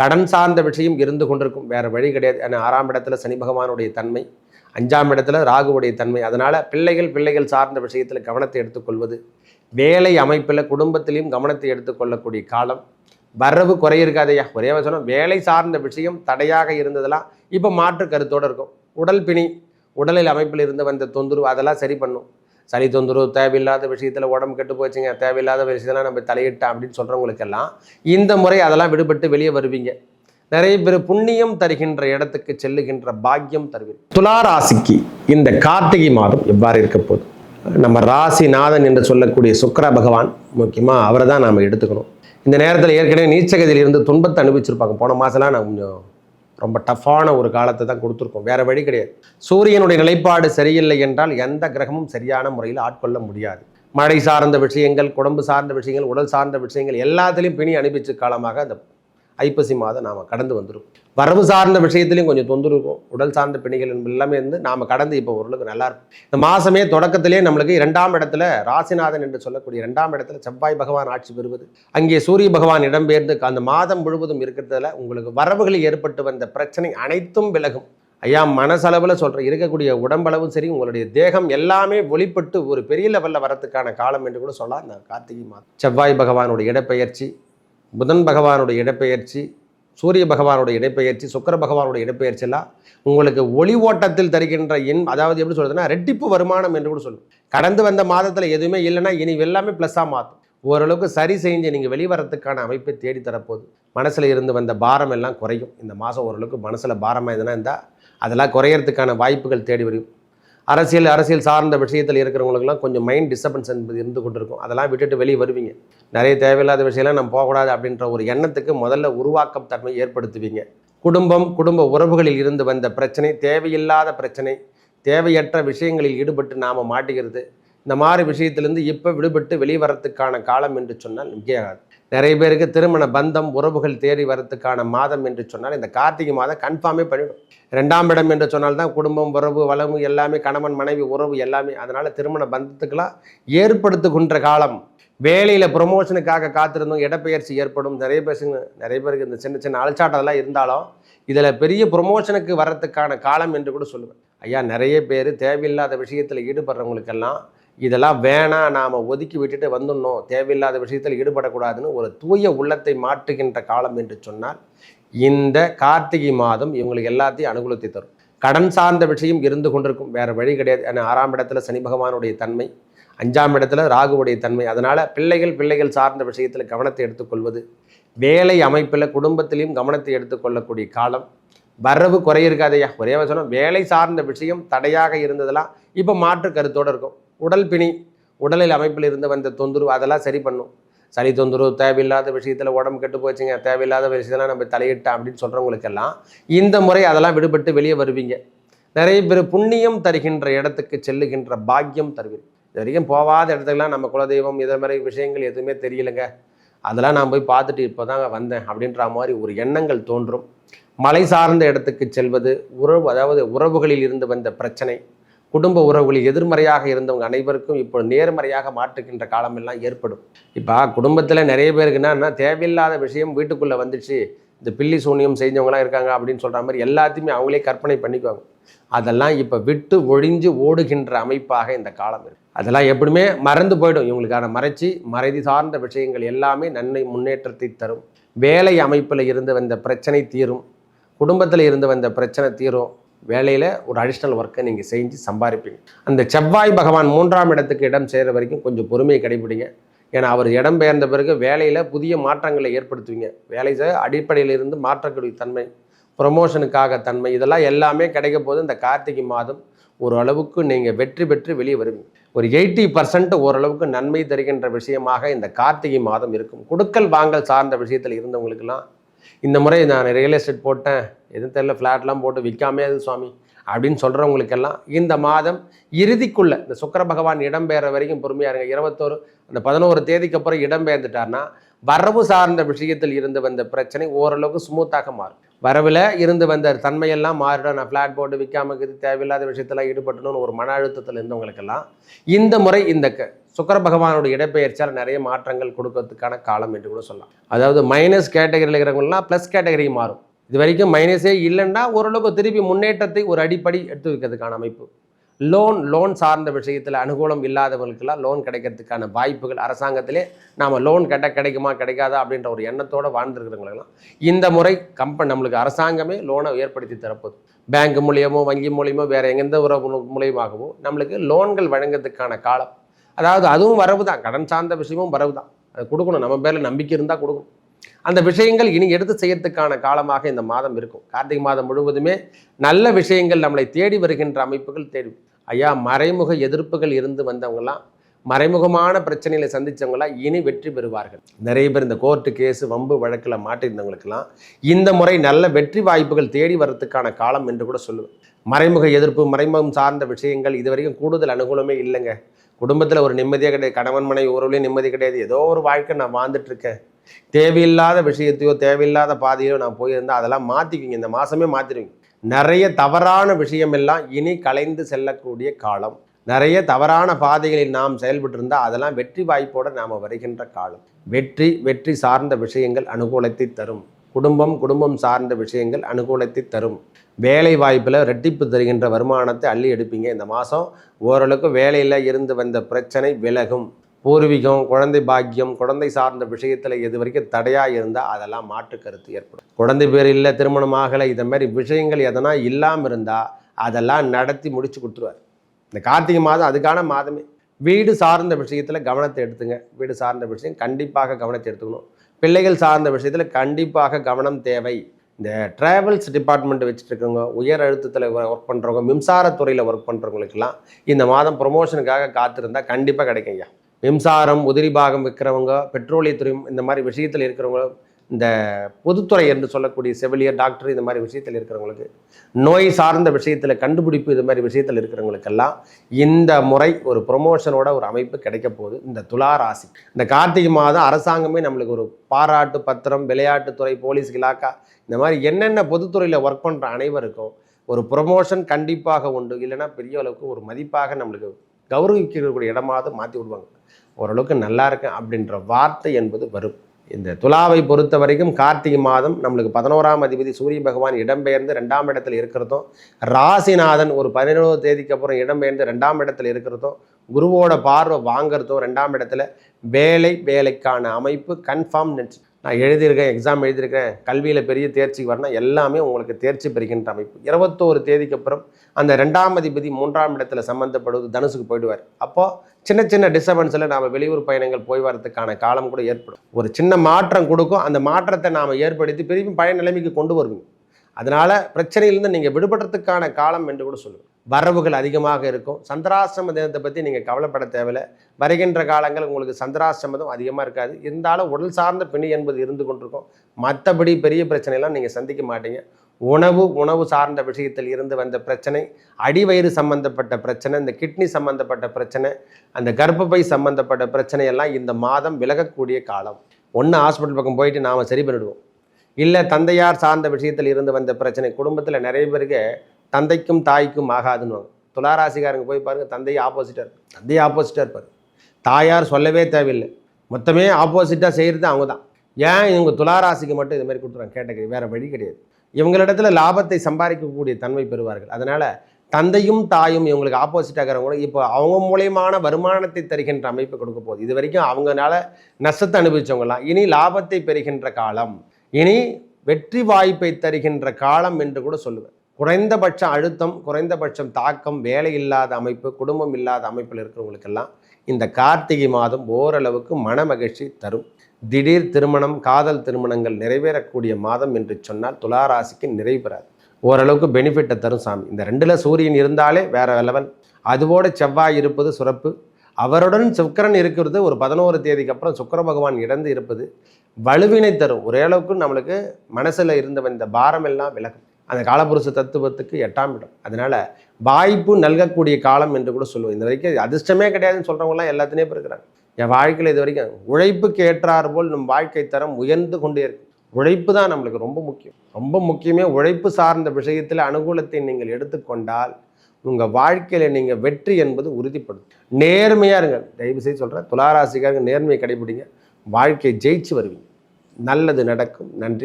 கடன் சார்ந்த விஷயம் இருந்து கொண்டிருக்கும். வேறு வழி கிடையாது. ஏன்னா ஆறாம் இடத்துல சனி பகவானுடைய தன்மை அஞ்சாம் இடத்துல ராகுவுடைய தன்மை. அதனால் பிள்ளைகள் பிள்ளைகள் சார்ந்த விஷயத்தில் கவனத்தை எடுத்துக்கொள்வது வேலை அமைப்பில் குடும்பத்திலையும் கவனத்தை எடுத்துக்கொள்ளக்கூடிய காலம். வரவு குறை இருக்காதையா ஒரே வசனம் வேலை சார்ந்த விஷயம் தடையாக இருந்ததெல்லாம் இப்போ மாற்று கருத்தோடு இருக்கும். உடல் பிணி உடலில் அமைப்பில் இருந்து வந்த தொந்தரவு அதெல்லாம் சரி பண்ணும். சளி தொந்தரவு தேவையில்லாத விஷயத்தில் உடம்பு கெட்டு போச்சுங்க தேவையில்லாத விஷயத்தெல்லாம் நம்ம தலையிட்டோம் அப்படின்னு சொல்கிறவங்களுக்கெல்லாம் இந்த முறை அதெல்லாம் விடுபட்டு வெளியே வருவீங்க. நிறைய பேர் புண்ணியம் தருகின்ற இடத்துக்கு செல்லுகின்ற பாக்கியம் தருவீங்க. துலா ராசிக்கு இந்த கார்த்திகை மாதம் எவ்வாறு இருக்க போகுது? நம்ம ராசிநாதன் என்று சொல்லக்கூடிய சுக்கர பகவான் முக்கியமாக அவரை தான் நாம் எடுத்துக்கணும். இந்த நேரத்தில் ஏற்கனவே நீச்சகதியில் இருந்து துன்பத்தை அனுபவிச்சிருப்பாங்க. போன மாதம்லாம் நான் கொஞ்சம் ரொம்ப டஃப்பான ஒரு காலத்தை தான் கொடுத்துருக்கோம். வேறு வழி கிடையாது. சூரியனுடைய நிலைப்பாடு சரியில்லை என்றால் எந்த கிரகமும் சரியான முறையில் ஆட்கொள்ள முடியாது. மழை சார்ந்த விஷயங்கள் குடம்பு சார்ந்த விஷயங்கள் உடல் சார்ந்த விஷயங்கள் எல்லாத்துலேயும் பிணி அனுப்பிச்சு காலமாக அந்த ஐப்பசி மாதம் நாம் கடந்து வந்துடும் வரவு சார்ந்த விஷயத்துலையும் கொஞ்சம் தொந்தரவு இருக்கும். உடல் சார்ந்த பிணிகள் எல்லாமே இருந்து நாம் கடந்து இப்போ ஓரளவுக்கு நல்லா இருக்கும். இந்த மாதமே தொடக்கத்திலே நம்மளுக்கு இரண்டாம் இடத்துல ராசிநாதன் என்று சொல்லக்கூடிய இரண்டாம் இடத்துல செவ்வாய் பகவான் ஆட்சி பெறுவது. அங்கே சூரிய பகவான் இடம்பெயர்ந்து அந்த மாதம் முழுவதும் இருக்கிறதுல உங்களுக்கு வரவுகளில் ஏற்பட்டு வந்த பிரச்சனை அனைத்தும் விலகும். ஐயா மனசளவில் சொல்கிற இருக்கக்கூடிய உடம்பளவும் சரி உங்களுடைய தேகம் எல்லாமே ஒளிப்பட்டு ஒரு பெரிய லெவலில் வரத்துக்கான காலம் என்று கூட சொல்லலாம். இந்த கார்த்திகை மாதம். செவ்வாய் பகவானுடைய இடப்பெயர்ச்சி புதன் பகவானுடைய இடப்பெயர்ச்சி சூரிய பகவானுடைய இடப்பெயர்ச்சி சுக்கர பகவானுடைய இடப்பெயர்ச்சி எல்லாம் உங்களுக்கு ஒளி ஓட்டத்தில் தருகின்ற எண் அதாவது எப்படி சொல்றதுன்னா ரெட்டிப்பு வருமானம் என்று கூட சொல்லும் கடந்து வந்த மாதத்தில் எதுவுமே இல்லைன்னா இனி எல்லாமே ப்ளஸ்ஸாக மாற்றும் ஓரளவுக்கு சரி செஞ்சு நீங்கள் வெளிவரத்துக்கான அமைப்பை தேடி மனசில் இருந்து வந்த பாரம் எல்லாம் குறையும். இந்த மாதம் ஓரளவுக்கு மனசில் பாரமாக எதுனா இருந்தால் அதெல்லாம் குறையறதுக்கான வாய்ப்புகள் தேடி வரும். அரசியல் அரசியல் சார்ந்த விஷயத்தில் இருக்கிறவங்களுக்குலாம் கொஞ்சம் மைண்ட் டிஸ்டர்பன்ஸ் என்பது இருந்து கொண்டிருக்கும். அதெல்லாம் விட்டுட்டு வெளியே வருவீங்க. நிறைய தேவையில்லாத விஷயம்லாம் நம்ம போகக்கூடாது அப்படின்ற ஒரு எண்ணத்துக்கு முதல்ல உருவாக்கம் தன்மை ஏற்படுத்துவீங்க. குடும்பம் குடும்ப உறவுகளில் இருந்து வந்த பிரச்சனை தேவையில்லாத பிரச்சனை தேவையற்ற விஷயங்களில் ஈடுபட்டு நாம் மாட்டுகிறது இந்த மாதிரி விஷயத்திலேருந்து இப்போ விடுபட்டு வெளியே வரத்துக்கான காலம் என்று சொன்னால் மிகையாகாது நிறைய பேருக்கு திருமண பந்தம் உறவுகள் தேடி வரத்துக்கான மாதம் என்று சொன்னால் இந்த கார்த்திகை மாதம் கன்ஃபார்மே பண்ணிடும். ரெண்டாம் இடம் என்று சொன்னால் தான் குடும்பம் உறவு வளவு எல்லாமே கணவன் மனைவி உறவு எல்லாமே அதனால் திருமண பந்தத்துக்கெல்லாம் ஏற்படுத்துகின்ற காலம். வேலையில் ப்ரொமோஷனுக்காக காத்திருந்தோம் இடப்பெயர்ச்சி ஏற்படும். நிறைய பேசுங்க நிறைய பேருக்கு இந்த சின்ன சின்ன அலச்சாட்டதெல்லாம் இருந்தாலும் இதில் பெரிய ப்ரொமோஷனுக்கு வரத்துக்கான காலம் என்று கூட சொல்லுவேன். ஐயா நிறைய பேர் தேவையில்லாத விஷயத்தில் ஈடுபடுறவங்களுக்கெல்லாம் இதெல்லாம் வேணாம் நாம் ஒதுக்கி விட்டுட்டு வந்துடணும். தேவையில்லாத விஷயத்தில் ஈடுபடக்கூடாதுன்னு ஒரு தூய உள்ளத்தை மாற்றுகின்ற காலம் என்று சொன்னால் இந்த கார்த்திகை மாதம் இவங்களுக்கு எல்லாத்தையும் அனுகூலத்தை தரும். கடன் சார்ந்த விஷயம் இருந்து கொண்டிருக்கும். வேறு வழி கிடையாது. ஏன்னா ஆறாம் இடத்துல சனி பகவானுடைய தன்மை அஞ்சாம் இடத்துல ராகுவுடைய தன்மை. அதனால் பிள்ளைகள் பிள்ளைகள் சார்ந்த விஷயத்தில் கவனத்தை எடுத்துக்கொள்வது வேலை அமைப்பில் குடும்பத்திலையும் கவனத்தை எடுத்துக்கொள்ளக்கூடிய காலம். வரவு குறை இருக்காதையா ஒரே சொன்னால் வேலை சார்ந்த விஷயம் தடையாக இருந்ததெல்லாம் இப்போ மாற்று கருத்தோடு இருக்கும். உடல் பிணி உடலில் அமைப்பில் இருந்து வந்த தொந்தரவு அதெல்லாம் சரி பண்ணும். சளி தொந்தரவு தேவையில்லாத விஷயத்தில் உடம்பு கெட்டு போச்சுங்க தேவையில்லாத விஷயத்தெல்லாம் நம்ம தலையிட்டோம் அப்படின்னு சொல்கிறவங்களுக்கெல்லாம் இந்த முறை அதெல்லாம் விடுபட்டு வெளியே வருவீங்க. நிறைய பேர் புண்ணியம் தருகின்ற இடத்துக்கு செல்லுகின்ற பாக்கியம் தருவீங்க. இது வரைக்கும் போகாத இடத்துக்குலாம் நம்ம குலதெய்வம் இதை மாதிரி விஷயங்கள் எதுவுமே தெரியலைங்க. அதெல்லாம் நான் போய் பார்த்துட்டு இப்போ தாங்க வந்தேன் அப்படின்ற மாதிரி ஒரு எண்ணங்கள் தோன்றும். மலை சார்ந்த இடத்துக்கு செல்வது உறவு அதாவது உறவுகளில் இருந்து வந்த பிரச்சனை குடும்ப உறவுகள் எதிர்மறையாக இருந்தவங்க அனைவருக்கும் இப்போ நேர்மறையாக மாற்றுகின்ற காலமெல்லாம் ஏற்படும். இப்போ குடும்பத்தில் நிறைய பேருக்கு என்னன்னா தேவையில்லாத விஷயம் வீட்டுக்குள்ளே வந்துச்சு இந்த பில்லி சூனியம் செஞ்சவங்களாம் இருக்காங்க அப்படின்னு சொல்கிற மாதிரி எல்லாத்தையுமே அவங்களே கற்பனை பண்ணிக்குவாங்க. அதெல்லாம் இப்போ விட்டு ஒழிஞ்சு ஓடுகின்ற அமைப்பாக இந்த காலம் இருக்கு. அதெல்லாம் எப்படியுமே மறந்து போயிடும். இவங்களுக்கான மறைச்சி மறைதி சார்ந்த விஷயங்கள் எல்லாமே நன்மை முன்னேற்றத்தை தரும். வேலை அமைப்பில் இருந்து வந்த பிரச்சனை தீரும். குடும்பத்தில் இருந்து வந்த பிரச்சனை தீரும். வேலையில் ஒரு அடிஷ்னல் ஒர்க்கை நீங்கள் செஞ்சு சம்பாதிப்பீங்க அந்த செவ்வாய் பகவான் மூன்றாம் இடத்துக்கு இடம் செய்கிற வரைக்கும் கொஞ்சம் பொறுமையை கடைபிடிங்க. ஏன்னா அவர் இடம் பெயர்ந்த பிறகு வேலையில் புதிய மாற்றங்களை ஏற்படுத்துவீங்க. வேலை அடிப்படையில் இருந்து மாற்றக்கூடிய தன்மை ப்ரொமோஷனுக்காக தன்மை இதெல்லாம் எல்லாமே கிடைக்க போது இந்த கார்த்திகை மாதம் ஒரு அளவுக்கு நீங்கள் வெற்றி பெற்று வெளியே வருவீங்க. ஒரு எயிட்டி பர்சன்ட் ஓரளவுக்கு நன்மை தருகின்ற விஷயமாக இந்த கார்த்திகை மாதம் இருக்கும். கொடுக்கல் வாங்கல் சார்ந்த விஷயத்தில் இருந்தவங்களுக்கெல்லாம் இந்த முறை நான் ரியல் எஸ்டேட் போட்டேன். எதுவும் தெரியல ஃப்ளாட்லாம் போட்டு விற்காமே அது சுவாமி அப்படின்னு சொல்கிறவங்களுக்கெல்லாம் இந்த மாதம் இறுதிக்குள்ளே இந்த சுக்கர பகவான் இடம்பெயர வரைக்கும் பொறுமையாக இருங்க. இருபத்தோரு அந்த பதினோரு தேதிக்கு அப்புறம் இடம்பெயர்ந்துட்டார்னா வரவு சார்ந்த விஷயத்தில் இருந்து வந்த பிரச்சனை ஓரளவுக்கு ஸ்மூத்தாக மாறும். வரவில் இருந்து வந்த தன்மையெல்லாம் மாறிடும். நான் ஃப்ளாட் போட்டு விற்காம தேவையில்லாத விஷயத்தெல்லாம் ஈடுபட்டணும்னு ஒரு மன அழுத்தத்தில் இருந்தவங்களுக்கெல்லாம் இந்த முறை இந்த க சுக்கர பகவானோட இடப்பெயர்ச்சியால் நிறைய மாற்றங்கள் கொடுக்கறதுக்கான காலம் என்று கூட சொல்லலாம். அதாவது மைனஸ் கேட்டகரியில் இருக்கிறவங்கலாம் ப்ளஸ் கேட்டகரி மாறும். இது வரைக்கும் மைனஸே இல்லைன்னா ஓரளவுக்கு திருப்பி முன்னேற்றத்தை ஒரு அடிப்படை எடுத்து வைக்கிறதுக்கான அமைப்பு. லோன் லோன் சார்ந்த விஷயத்தில் அனுகூலம் இல்லாதவங்களுக்கெல்லாம் லோன் கிடைக்கிறதுக்கான வாய்ப்புகள் அரசாங்கத்திலே நாம் லோன் கேட்ட கிடைக்குமா கிடைக்காதா அப்படின்ற ஒரு எண்ணத்தோடு வாழ்ந்துருக்கிறவங்களுக்கெல்லாம் இந்த முறை கம்பெனி நம்மளுக்கு அரசாங்கமே லோனை ஏற்படுத்தி தரப்போகுது. பேங்க் மூலியமோ வங்கி மூலியமோ வேறு எந்த ஒரு மூலியமாகவோ நம்மளுக்கு லோன்கள் வழங்குறதுக்கான காலம் அதாவது அதுவும் வரவு தான் கடன் சார்ந்த விஷயமும் வரவு தான் அது கொடுக்கணும். நம்ம பேரில் நம்பிக்கை இருந்தால் கொடுக்கணும். அந்த விஷயங்கள் இனி எடுத்து செய்யறதுக்கான காலமாக இந்த மாதம் இருக்கும். கார்த்திகை மாதம் முழுவதுமே நல்ல விஷயங்கள் நம்மளை தேடி வருகின்ற அமைப்புகள் தேடி ஐயா மறைமுக எதிர்ப்புகள் இருந்து வந்தவங்களாம் மறைமுகமான பிரச்சனைகளை சந்தித்தவங்களாம் இனி வெற்றி பெறுவார்கள். நிறைய பேர் இந்த கோர்ட்டு கேஸு வம்பு வழக்கில் மாட்டியிருந்தவங்களுக்கெல்லாம் இந்த முறை நல்ல வெற்றி வாய்ப்புகள் தேடி வர்றதுக்கான காலம் என்று கூட சொல்லுவேன். மறைமுக எதிர்ப்பு மறைமுகம் சார்ந்த விஷயங்கள் இது வரைக்கும் கூடுதல் அனுகூலமே இல்லைங்க. குடும்பத்தில் ஒரு நிம்மதியாக கிடையாது. கணவன் மனைவி உறவுலேயும் நிம்மதி கிடையாது. ஏதோ ஒரு வாழ்க்கை நான் வாழ்ந்துட்டுருக்கேன். தேவையில்லாத விஷயத்தையோ தேவையில்லாத பாதையோ நான் போயிருந்தால் அதெல்லாம் மாற்றிக்குவீங்க இந்த மாதமே மாற்றிடுவீங்க நிறைய தவறான விஷயமெல்லாம் இனி கலைந்து செல்லக்கூடிய காலம். நிறைய தவறான பாதைகளில் நாம் செயல்பட்டு இருந்தால் அதெல்லாம் வெற்றி வாய்ப்போடு நாம் வருகின்ற காலம். வெற்றி வெற்றி சார்ந்த விஷயங்கள் அனுகூலத்தை தரும். குடும்பம் குடும்பம் சார்ந்த விஷயங்கள் அனுகூலத்தை தரும். வேலை வாய்ப்பில் ரெட்டிப்பு தருகின்ற வருமானத்தை அள்ளி எடுப்பீங்க. இந்த மாதம் ஓரளவுக்கு வேலையில் இருந்து வந்த பிரச்சனை விலகும். பூர்வீகம் குழந்தை பாக்கியம் குழந்தை சார்ந்த விஷயத்தில் இது வரைக்கும் தடையாக இருந்தால் அதெல்லாம் மாற்று கருத்து ஏற்படும். குழந்தை பேர் இல்லை திருமணம் ஆகலை இதை மாதிரி விஷயங்கள் எதனா இல்லாமல் இருந்தால் அதெல்லாம் நடத்தி முடிச்சு கொடுத்துருவார். இந்த கார்த்திகை மாதம் அதுக்கான மாதமே. வீடு சார்ந்த விஷயத்தில் கவனத்தை எடுத்துங்க. வீடு சார்ந்த விஷயம் கண்டிப்பாக கவனத்தை எடுத்துக்கணும். பிள்ளைகள் சார்ந்த விஷயத்தில் கண்டிப்பாக கவனம் தேவை. இந்த ட்ராவல்ஸ் டிபார்ட்மெண்ட் வச்சுருக்கவங்க உயர் அழுத்தத்தில் ஒர்க் பண்ணுறவங்க மின்சாரத்துறையில் ஒர்க் பண்ணுறவங்களுக்கெல்லாம் இந்த மாதம் ப்ரொமோஷனுக்காக காத்திருந்தால் கண்டிப்பாக கிடைக்குங்க மின்சாரம் உதிரி பாகம் விற்கிறவங்க பெட்ரோலியத்துறை இந்த மாதிரி விஷயத்தில் இருக்கிறவங்க இந்த பொதுத்துறை என்று சொல்லக்கூடிய செவிலியர் டாக்டர் இந்த மாதிரி விஷயத்தில் இருக்கிறவங்களுக்கு நோய் சார்ந்த விஷயத்தில் கண்டுபிடிப்பு இது மாதிரி விஷயத்தில் இருக்கிறவங்களுக்கெல்லாம் இந்த முறை ஒரு ப்ரொமோஷனோட ஒரு அமைப்பு கிடைக்க போகுது. இந்த துலா ராசி. இந்த கார்த்திகை மாதம் அரசாங்கமே நம்மளுக்கு ஒரு பாராட்டு பத்திரம் விளையாட்டுத்துறை போலீஸ் இலாக்கா இந்த மாதிரி என்னென்ன பொதுத்துறையில் ஒர்க் பண்ணுற அனைவருக்கும் ஒரு ப்ரொமோஷன் கண்டிப்பாக உண்டு. இல்லைன்னா பெரிய அளவுக்கு ஒரு மதிப்பாக நம்மளுக்கு கௌரவிக்கக்கூடிய இடமாவது மாற்றி விடுவாங்க. ஓரளவுக்கு நல்லா இருக்கேன் அப்படின்ற வார்த்தை என்பது வரும். இந்த துலாவை பொறுத்த வரைக்கும் கார்த்திகை மாதம் நம்மளுக்கு பதினோராம் அதிபதி சூரிய பகவான் இடம்பெயர்ந்து ரெண்டாம் இடத்துல இருக்கிறதும் ராசிநாதன் ஒரு பதினேழு தேதிக்கு அப்புறம் இடம்பெயர்ந்து ரெண்டாம் இடத்துல இருக்கிறதும் குருவோட பார்வை வாங்கிறதும் ரெண்டாம் இடத்துல வேலை வேலைக்கான அமைப்பு கன்ஃபார்ம் நெட்ஸ் நான் எழுதியிருக்கேன் எக்ஸாம் எழுதியிருக்கேன் கல்வியில் பெரிய தேர்ச்சி வரணும் எல்லாமே உங்களுக்கு தேர்ச்சி பெறுகின்ற அமைப்பு. இருபத்தோரு தேதிக்கு அப்புறம் அந்த ரெண்டாம் அதிபதி மூன்றாம் இடத்துல சம்மந்தப்படுவது தனுசுக்கு போயிடுவார். அப்போது சின்ன சின்ன டிஸ்டர்பன்ஸில் நாம் வெளியூர் பயணங்கள் போய் வரதுக்கான காலம் கூட ஏற்படும். ஒரு சின்ன மாற்றம் கொடுக்கும். அந்த மாற்றத்தை நாம் ஏற்படுத்தி பெரிய பழைய நிலைமைக்கு கொண்டு வருவோம் அதனால் பிரச்சனையிலேருந்து நீங்கள் விடுபடுறதுக்கான காலம் என்று கூட சொல்லுவேன். வரவுகள் அதிகமாக இருக்கும். சந்திராசிரம தினத்தை பற்றி நீங்கள் கவலைப்பட தேவையில்லை. வருகின்ற காலங்கள் உங்களுக்கு சந்திராசிரமதம் அதிகமாக இருக்காது. இருந்தாலும் உடல் சார்ந்த பிணி என்பது இருந்து கொண்டிருக்கும். மற்றபடி பெரிய பிரச்சனைலாம் நீங்கள் சந்திக்க மாட்டீங்க. உணவு உணவு சார்ந்த விஷயத்தில் இருந்து வந்த பிரச்சனை அடிவயிறு சம்பந்தப்பட்ட பிரச்சனை இந்த கிட்னி சம்பந்தப்பட்ட பிரச்சனை அந்த கர்ப்பப்பை சம்பந்தப்பட்ட பிரச்சனையெல்லாம் இந்த மாதம் விலகக்கூடிய காலம். ஒன்று ஹாஸ்பிட்டல் பக்கம் போயிட்டு நாம் சரி பண்ணிடுவோம். இல்லை தந்தையார் சார்ந்த விஷயத்தில் இருந்து வந்த பிரச்சனை. குடும்பத்தில் நிறைய பேருக்கு தந்தைக்கும் தாய்க்கும் ஆகாதுன்னு துளாராசிக்காரங்க போய் பாருங்கள் தந்தை ஆப்போசிட்டாக இருப்பார் தந்தை ஆப்போசிட்டாக இருப்பார். தாயார் சொல்லவே தேவையில்லை. மொத்தமே ஆப்போசிட்டாக செய்கிறது அவங்க தான் ஏன் இவங்க துளாராசிக்கு மட்டும் இது மாதிரி கொடுத்துறாங்க? கேட்டகரி வேறு வழி கிடையாது. இவங்களிடத்துல லாபத்தை சம்பாதிக்கக்கூடிய தன்மை பெறுவார்கள். அதனால் தந்தையும் தாயும் இவங்களுக்கு ஆப்போசிட்டாக இருக்கிறவங்க இப்போ அவங்க மூலியமான வருமானத்தை தருகின்ற அமைப்பு கொடுக்க போகுது. இது வரைக்கும் அவங்கனால நஷ்டத்தை அனுபவிச்சவங்களாம் இனி லாபத்தை பெறுகின்ற காலம் இனி வெற்றி வாய்ப்பை தருகின்ற காலம் என்று கூட சொல்லுவேன். குறைந்தபட்ச அழுத்தம் குறைந்தபட்சம் தாக்கம் வேலை இல்லாத அமைப்பு குடும்பம் இல்லாத அமைப்பில் இருக்கிறவங்களுக்கெல்லாம் இந்த கார்த்திகை மாதம் ஓரளவுக்கு மன மகிழ்ச்சி தரும். திடீர் திருமணம் காதல் திருமணங்கள் நிறைவேறக்கூடிய மாதம் என்று சொன்னால் துளாராசிக்கு நிறைவு பெறாது. ஓரளவுக்கு பெனிஃபிட்டை தரும் சாமி. இந்த ரெண்டில் சூரியன் இருந்தாலே வேற லெவல். அதுவோட செவ்வாய் இருப்பது சுரப்பு அவருடன் சுக்கரன் இருக்கிறது ஒரு பதினோரு தேதிக்கு அப்புறம் சுக்கர பகவான் இறந்து இருப்பது வலுவினை தரும். ஒரே அளவுக்கு நம்மளுக்கு மனசில் இருந்த இந்த பாரம் எல்லாம் விலகும். அந்த காலபுருஷ தத்துவத்துக்கு எட்டாம் இடம். அதனால வாய்ப்பு நல்கக்கூடிய காலம் என்று கூட சொல்லுவோம். இந்த வரைக்கும் அதிர்ஷ்டமே கிடையாதுன்னு சொல்கிறவங்களாம் எல்லாத்துலேயும் இருக்கிறாங்க. என் வாழ்க்கையில் இது வரைக்கும் உழைப்புக்கு ஏற்றார் போல் நம் வாழ்க்கை தரம் உயர்ந்து கொண்டே இருக்கு. உழைப்பு தான் நம்மளுக்கு ரொம்ப முக்கியம். ரொம்ப முக்கியமே உழைப்பு சார்ந்த விஷயத்தில் அனுகூலத்தை நீங்கள் எடுத்துக்கொண்டால் உங்கள் வாழ்க்கையில் நீங்கள் வெற்றி என்பது உறுதிப்படும் நேர்மையாக இருங்க. தயவு செய்து சொல்கிறேன் துளாராசிக்காரங்க நேர்மையை கடைபிடிங்க. வாழ்க்கையை ஜெயிச்சு வருவீங்க. நல்லது நடக்கும். நன்றி.